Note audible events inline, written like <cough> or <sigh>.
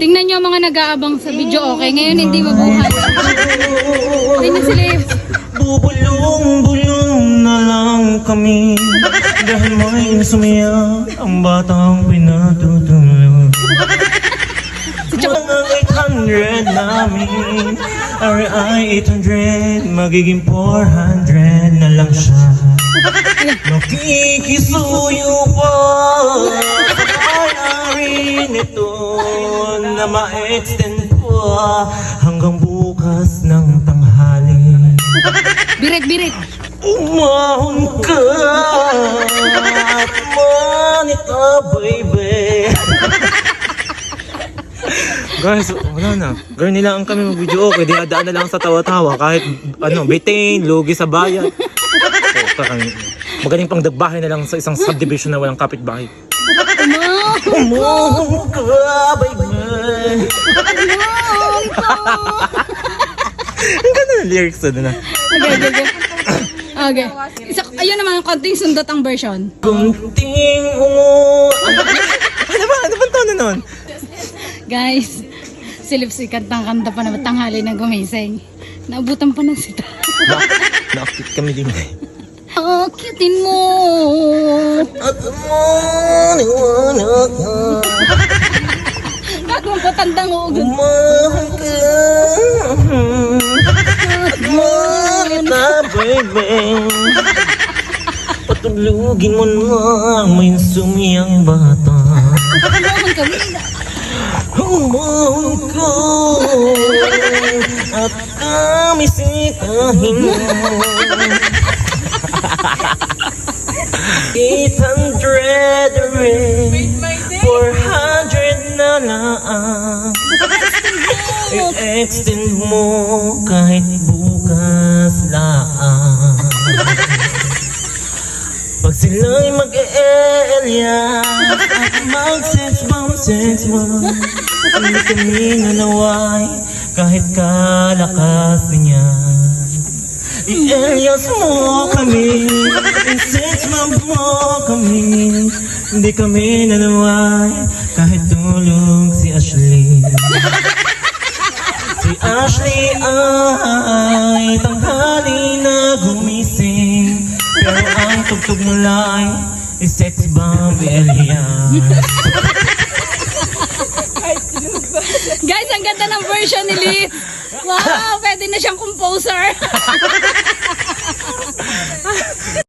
Tingnan nyo mga nag-aabang sa video, okay? Ngayon hindi mabuhay. <laughs> Tingnan si Liv. Bubulong-bulong na lang kami. Dahil may insomnia ang batang pinatutulog Mga 800 namin. RI 800 Magiging 400 na lang siya. Nakikisuyo pa Na ma-extend pa Hanggang bukas ng tanghali Birit, birit. Umahon ka at manita, baby. <laughs> Guys, wala na. Girl, nilaan kami mag-video okay. Dinadaan na lang sa tawa-tawa. Kahit, ano, bitain, lugi sa bayan. So, parang, magaling pang dagbahay na lang sa isang subdivision na walang kapitbahay. Umahon ka, baby. Ang ganda ng lyrics na na. Okay, okay, okay. Okay. Isa, ayun naman, konting sundot ang version. Kunting ungo. ano ba? Ano ba tono nun? Guys, si Liv si kantang-kanta pa na tanghali na gumising. Naabutan pa ng sita. Nakakit kami din. Akitin mo. At mo, niwanag ka. Bagong patandang uugod. Umahal baby. Patulugin mo na may sumiyang bata. Ano kami? Umahal ka. At kami sitahin mo. 800 rin 400 na lang I-extend mo kahit bukas sila'y mag-e-elya At mag-sex bomb, sex bomb Hindi kami nanaway kahit kalakas niya I-elias mo kami. I-sex bomb mo kami. Hindi kami nanaway kahit tulog si Ashley. Si Ashley ay tugtog na line is sex bomb Elias Guys, ang ganda ng version ni Liv. Wow, pwede na siyang composer. <laughs>